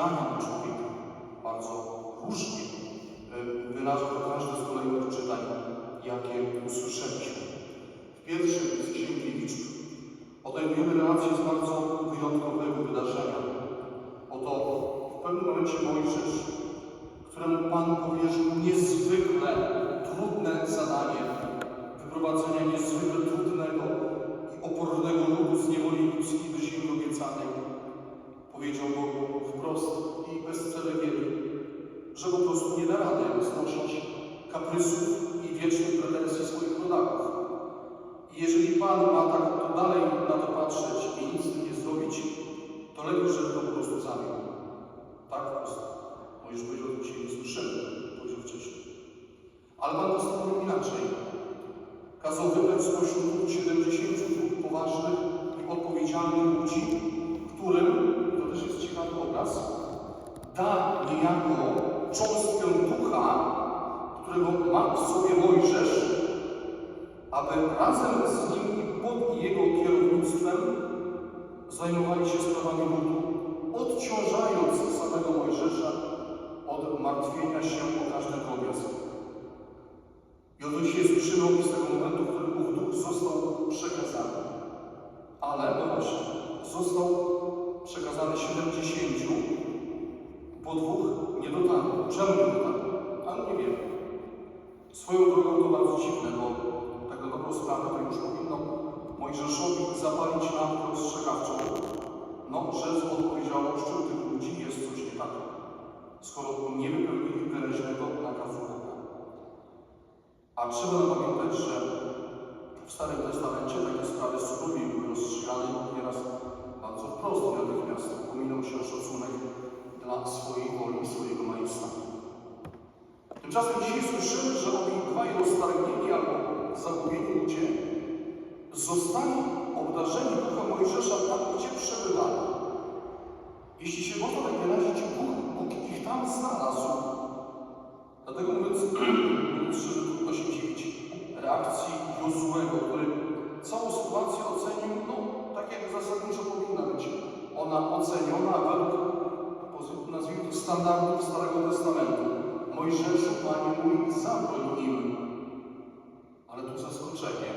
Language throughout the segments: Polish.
oczekiwania na człowieka. Bardzo różnie e, wyraża to każde z kolejnych czytań, jakie usłyszeliśmy. W pierwszym z Księgi Liczb odejmujemy relację z bardzo wyjątkowego wydarzenia. Oto w pewnym momencie Mojżesz, któremu Pan powierzył niezwykle trudne zadanie wyprowadzenia niezwykle trudnego i opornego Mojżesz powiedział, że się nie słyszymy, powiedział wcześniej. Ale Pan postanowił inaczej. Kazał wybrać spośród 72 poważnych i odpowiedzialnych ludzi, którym, to też jest ciekawy obraz, da niejako cząstkę ducha, którego ma w sobie Mojżesz, aby razem z nim i pod jego kierownictwem zajmowali się sprawami ludu, odciążając samego Mojżesza od martwienia się o każdy drobiazg. I słyszymy opis tego momentu, w którym ów duch został przekazany. Ale, no właśnie, został przekazany 70, po dwóch nie dotarł. Czemu nie dotarł? A nie wiem. Swoją drogą to bardzo dziwne, bo tak na dobrą sprawę to już powinno Mojżeszowi zapalić lampkę ostrzegawczą, no, że z odpowiedzialnością tych ludzi jest coś nie tak, skoro nie wypełnili wyraźnego nakazu Boga. A trzeba pamiętać, że w Starym Testamencie takie sprawy surowiej były rozstrzygane nieraz bardzo wprost i natychmiast upominał się o szacunek dla swojej woli swojego majestatu. Tymczasem dzisiaj słyszymy, że owi dwaj roztargnieni albo zagubieni ludzie zostali obdarzeni duchem Mojżesza tam, gdzie przebywali. Jeśli się można tak wyrazić, Bóg, Bóg ich tam znalazł. Dlatego mówiąc, mówiąc szczerze, trudno się dziwić reakcji Jozłego, który całą sytuację ocenił, no, tak jak zasadniczo powinna być ona oceniona według, nazwijmy to, standardów Starego Testamentu. Mojżeszu, Panie mój, zabroń im. Ale tu zaskoczenie.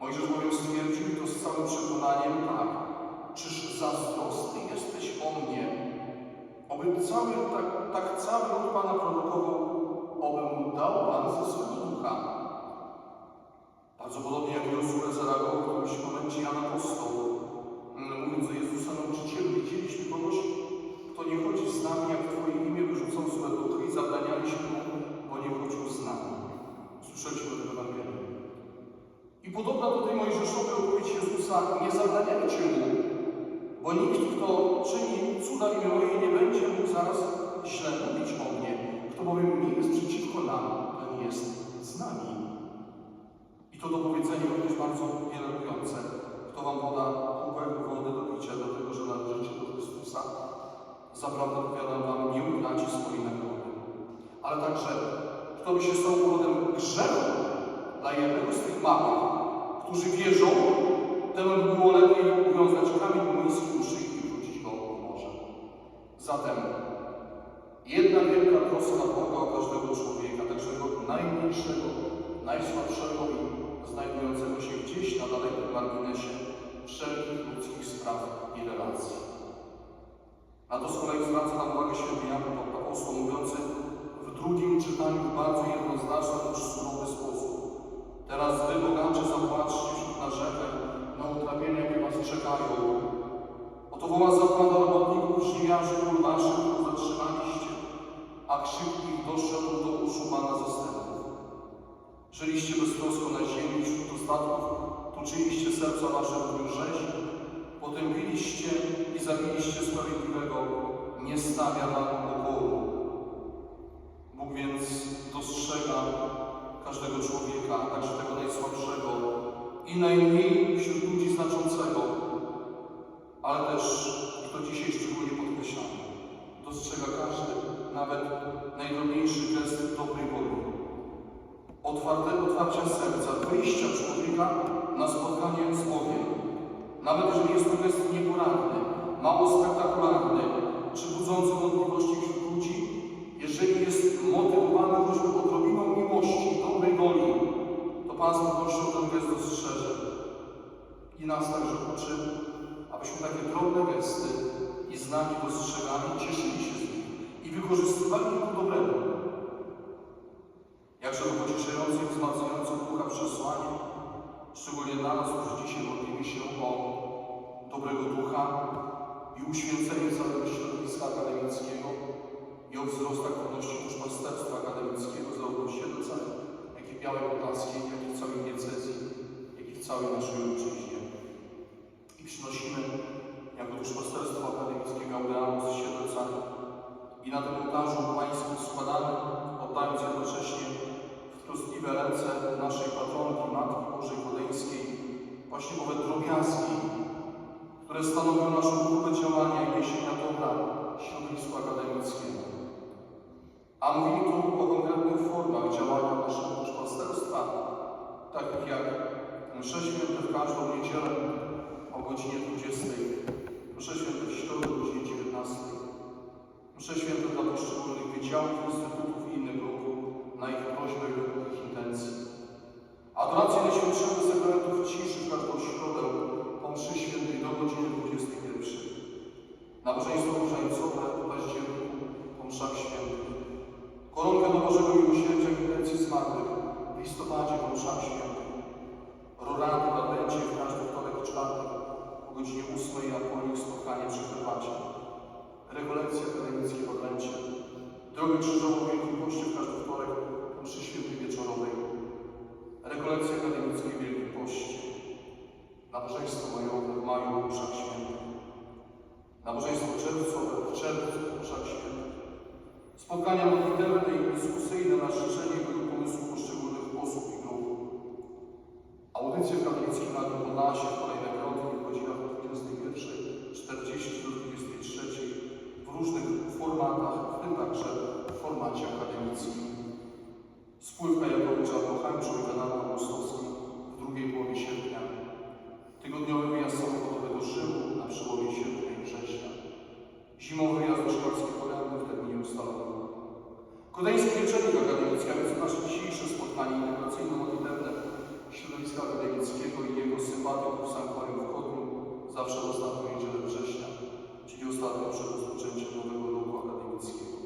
Mojżesz bowiem stwierdził to z całym przekonaniem tak. Czyż mnie? Oby cały, tak, tak cały od Pana prorokował, oby mu dał Pan ze swego ducha. Bardzo podobnie jak Jozue zareagował w którymś momencie Jan Apostoł, mm, mówiąc do Jezusa, nauczycielu, widzieliśmy kogoś, kto nie chodzi z nami, jak w Twoje imię wyrzucał złe duchy i zabranialiśmy mu, bo nie chodził z nami. Słyszeliśmy o tym Ewangelii. I podobna do tej Mojżeszowej odpowiedź Jezusa, nie zabraniajcie mu, bo nikt, kto czyni cuda w imię moje, nie będzie mógł zaraz źle mówić o mnie. Kto bowiem nie jest przeciwko nam, ten jest z nami. I to dopowiedzenie również bardzo wielerujące. Kto wam poda kubek wody do picia, dlatego że należycie do Chrystusa, zaprawdę powiadam wam, nie utraci swojej nagrody. Ale także, kto by się stał powodem grzechu dla jednego z tych małych, którzy wierzą, temu było lepiej uwiązać kamień młyński u szyi i wrzucić go w morze. Zatem jedna wielka troska Boga o każdego człowieka, także najmniejszego, najsłabszego i znajdującego się gdzieś na dalekim marginesie wszelkich ludzkich spraw i relacji. Na to z kolei zwraca nam uwagę święty Jakub apostoł mówiący w drugim czytaniu w bardzo jednoznaczny, lecz surowy sposób. Teraz wy, bogacze, zapłaczcie wśród narzekań na utrapienia, jakie was czekają. Oto woła zakłada robotników, żniwiarzy, król waszych, których zatrzymaliście, a krzyk ich doszedł do uszu Pana zastępów. Żyliście beztrosko na ziemi wśród dostatków, tuczyliście serca wasze w rzezi, potępiliście i zabiliście sprawiedliwego, nie stawia nam oporu. Bóg więc dostrzega każdego człowieka, także tego najsłabszego i najmniej wśród znaczącego, ale też, i to dzisiaj szczególnie podkreślamy, dostrzega każdy, nawet najdrobniejszy gest dobrej woli. Od otwarte, otwarcia serca, wyjścia człowieka na spotkanie z Bogiem. Nawet jeżeli jest to gest nieporadny, mało spektakularny, czy budzący wątpliwości wśród ludzi, jeżeli jest motywowany choćby odrobiną miłości, dobrej woli, to Pan z pewnością ten gest dostrzeże. I nas także uczy, abyśmy takie drobne gesty i znaki dostrzegali, cieszyli się z nich i wykorzystywali ku dobremu. Jakże pocieszające i wzmacniające ducha przesłanie, szczególnie dla nas, którzy dzisiaj modlimy się o dobrego ducha i uświęcenie całego środowiska akademickiego i o wzrost aktywności duszpasterstwa akademickiego zarówno w Siedlcach, jak i Białej Podlaskiej, jak i w całej diecezji, jak i w całej naszej i na tym ołtarzu Pańskim składamy, oddając jednocześnie w troskliwe ręce naszej patronki, Matki Bożej Kodeńskiej, właśnie owe drobiazgi, które stanowią naszą grupę działania i niesienia dobra środowisku akademickiemu. A mówimy tu o konkretnych formach działania naszego duszpasterstwa, takich jak msze święte w każdą niedzielę o godzinie 20, msze święte w środę o godzinie 19, msze święte dla poszczególnych wydziałów, instytutów i innych grup na ich prośbę lub ich intencji. Adorację Najświętszego Sakramentu w ciszy w każdą środę po mszy świętej do godziny 21. Nabożeństwo różańcowe w październiku po mszach świętych. Koronkę do Bożego Miłosierdzia w intencji zmarłych w listopadzie po mszach świętych. Rorady w Adwencie w każdy wtorek i czwartek o godzinie 8, a po nich spotkanie przy Herbacie. Rekolekcje akademickie w Adwencie. Drogę krzyżową w Wielkim Poście w każdy wtorek po mszy świętej wieczorowej. Rekolekcje akademickie w Wielkim Poście. Nabożeństwo majowe w maju po mszach świętych. Nabożeństwo czerwcowe w czerwcu po mszach świętych. Spotkania modlitewne i dyskusyjne na życzenie według pomysłów poszczególnych osób i grup. Audycje w katolickim Radiu Podlasie w kolejne piątki w godzinach od 21.40 do 23.00 w różnych formatach, w tym także w formacie akademickim. Spływ Kajakowicza do Hańczu i kanału Augustowskim w drugiej połowie sierpnia. Tygodniowy wyjazd samochodowy do Rzymu na przełomie sierpnia i września. Zimowy wyjazd do szkolskiej poranny w terminie ustalonym. Kodeński Wieczernik Akademicki, a więc nasze dzisiejsze spotkanie integracyjno-modlitewne środowiska akademickiego i jego sympatyków w Sanktuarium w Chodniu zawsze w ostatnią niedzielę września, czyli ostatnio przed rozpoczęciem nowego roku akademickiego.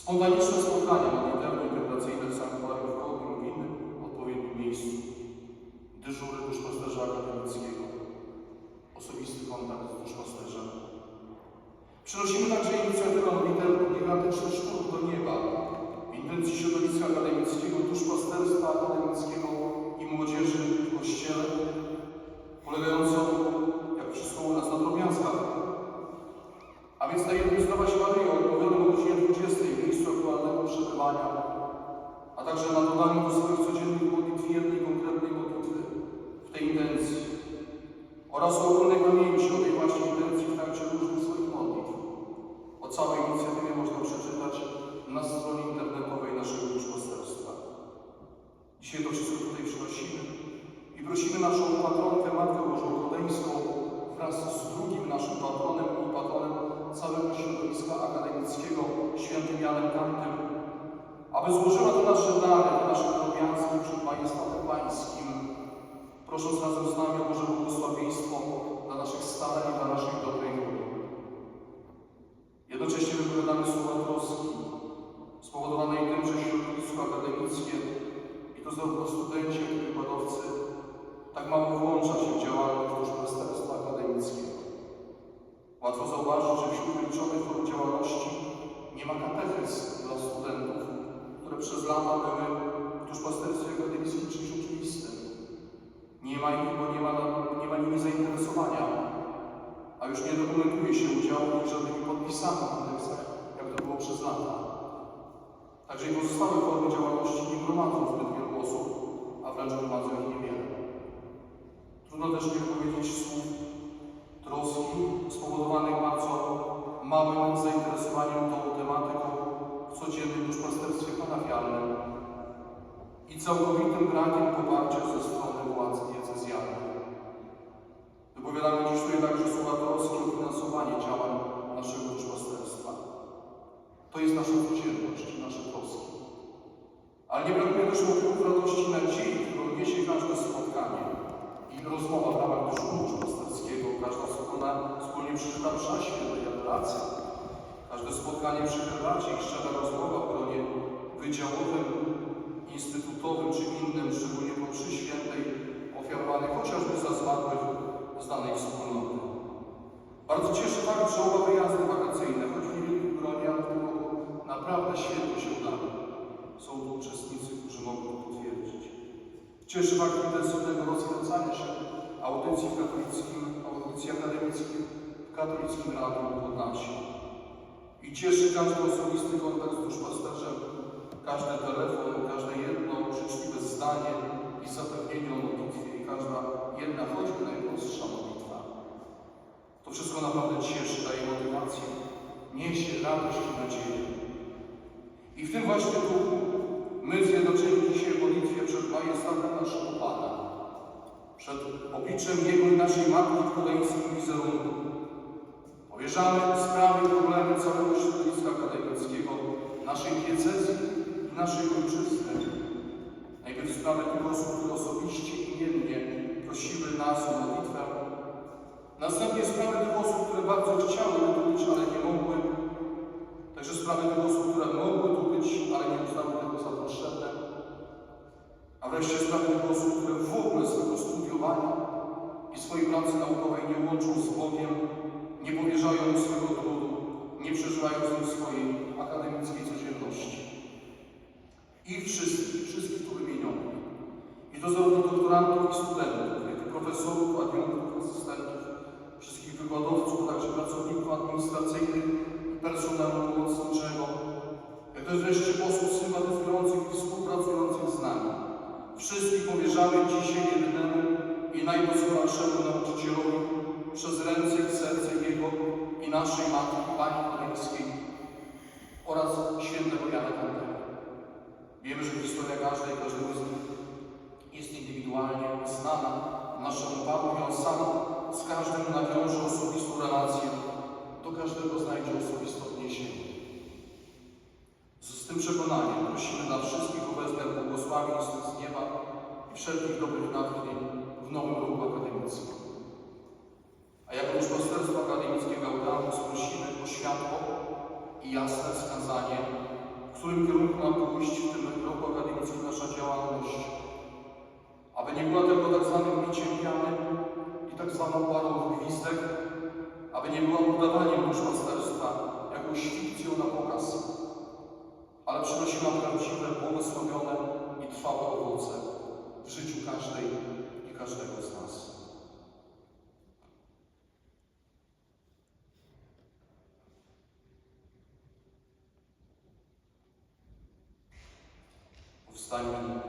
Spontaniczne spotkania modlitewno-integracyjne w Sanktuarium w Chodniu w innym odpowiednim miejscu. Dyżury duszpasterza akademickiego. Osobisty kontakt z duszpasterzem. Przynosimy także inicjatywę modlitewną Gigantyczny Szturm do Nieba w intencji środowiska akademickiego, duszpasterstwa akademickiego i młodzieży w Kościele, polegającą, jak wszystko u nas, na drobiazgach. A więc na jednym zdrowaś Maryjo, odmówionym o godzinie 20 w miejscu a także na dodaniu do swoich codziennych modlitw jednej konkretnej modlitwy w tej intencji oraz o ogólnej pamięci o tej właśnie intencji w trakcie różnych swoich modlitw. O całej inicjatywie można przeczytać na stronie internetowej naszego duszpasterstwa. Dzisiaj to wszystko tutaj przynosimy i prosimy naszą patronkę Matkę Bożą Kodeńską wraz z drugim naszym patronem i patronem całego środowiska akademickiego, świętym Janem Kantym, aby złożyła te nasze dary, te nasze drobiazgi przed majestatem Pańskim, prosząc razem z nami o Boże błogosławieństwo dla naszych starań i dla naszej dobrej woli. Jednocześnie wypowiadamy słowa troski spowodowanej tym, że środowisko akademickie i to zarówno studenci, jak i wykładowcy tak mało włącza się w działalność duszpasterstwa akademickiego. Łatwo zauważyć, że wśród kluczowych form działalności nie ma studentów, które przez lata były w duszpasterstwie akademickim czymś oczywistym. Nie ma ich, bo nie ma, nie ma nimi zainteresowania, a już nie dokumentuje się udziału w żadnymi podpisami indeksach, jak to było przez lata. Także i pozostałe formy działalności nie gromadzą zbyt wielu osób, a wręcz gromadzą ich niewiele. Trudno też nie powiedzieć słów troski spowodowanych bardzo małym zainteresowaniem tą tematyką codziennym duszpasterstwie parafialnym i całkowitym brakiem poparcia ze strony władz diecezjalnych. Wypowiadamy dziś tutaj także słowa troski o finansowanie działań naszego duszpasterstwa. To jest nasza codzienność i nasze troski. Ale nie brakuje też motywu radości i nadziei, którą niesie każde spotkanie i rozmowa w ramach dyżuru duszpasterskiego, każda wspólna, wspólnie przeczyta msza świętej adoracja, każde spotkanie przy herbacie i szczera rozmowa w gronie wydziałowym, instytutowym czy innym, szczególnie po mszy świętej, ofiarowanej chociażby za zmarłych z danej wspólnoty. Bardzo cieszy fakt, że oba wyjazdy wakacyjne, choć w niewielkim gronie, ale w tym naprawdę świetnie się udały. Są tu uczestnicy, którzy mogą to potwierdzić. Cieszy fakt intensywnego rozkręcania się audycji katolickim, audycji akademickich w katolickim radiu Podlasie. I cieszy każdy osobisty kontakt z duszpasterzem, każdy telefon, każde jedno życzliwe zdanie i zapewnienie o modlitwie i każda jedna, choćby najprostsza modlitwa. To wszystko naprawdę cieszy, daje motywację, niesie radość i nadzieję. I w tym właśnie duchu my zjednoczeni dzisiaj w modlitwie przed majestatem naszego Pana, przed obliczem Jego i naszej Matki w kolejskim wizerunku, powierzamy sprawy i problemy całego środowiska akademickiego, naszej diecezji i naszej ojczyzny. Najpierw sprawy tych osób, które osobiście i imiennie prosiły nas o modlitwę, Następnie sprawy tych osób, które bardzo chciały tu być, ale nie mogły. Także sprawy tych osób, które mogły tu być, ale nie uznały tego za potrzebne. A wreszcie sprawy tych osób, które w ogóle swego studiowania i swojej pracy naukowej nie łączą z Bogiem, nie powierzają mu swego trudu, nie przeżywają z nim swojej akademickiej codzienności. Ich wszystkich, wszystkich tu wymienionych. I to zarówno doktorantów i studentów, jak i profesorów, adiunktów, asystentów, wszystkich wykładowców, także pracowników administracyjnych i personelu pomocniczego, jak też wreszcie osób sympatyzujących i współpracujących z nami. Wszystkich powierzamy dzisiaj jednemu i najdoskonalszemu nauczycielowi przez ręce i serce Jego i naszej Matki Pani Królewskiej oraz świętego Jana Kantera. Wiemy, że historia każdej, każdego z nich jest indywidualnie znana naszemu Panu i On sam z każdym nawiąże osobistą relację, do każdego znajdzie osobiste odniesienie. Z, tym przekonaniem prosimy dla wszystkich obecnych błogosławieństw z nieba i wszelkich dobrych natchnień w nowym roku akademickim. A jako już Pasterstwo Akademickie Gaudamus prosimy o światło i jasne wskazanie, którym kierunku ma pójść w tym roku akademickim nasza działalność, aby nie była tylko tak zwanym biciem piany i tak zwaną parą gwizdek, aby nie była udawaniem duszpasterstwa, jakąś fikcją na pokaz, ale przynosiła prawdziwe, błogosławione i trwałe owoce w życiu każdej i każdego z nas. spongy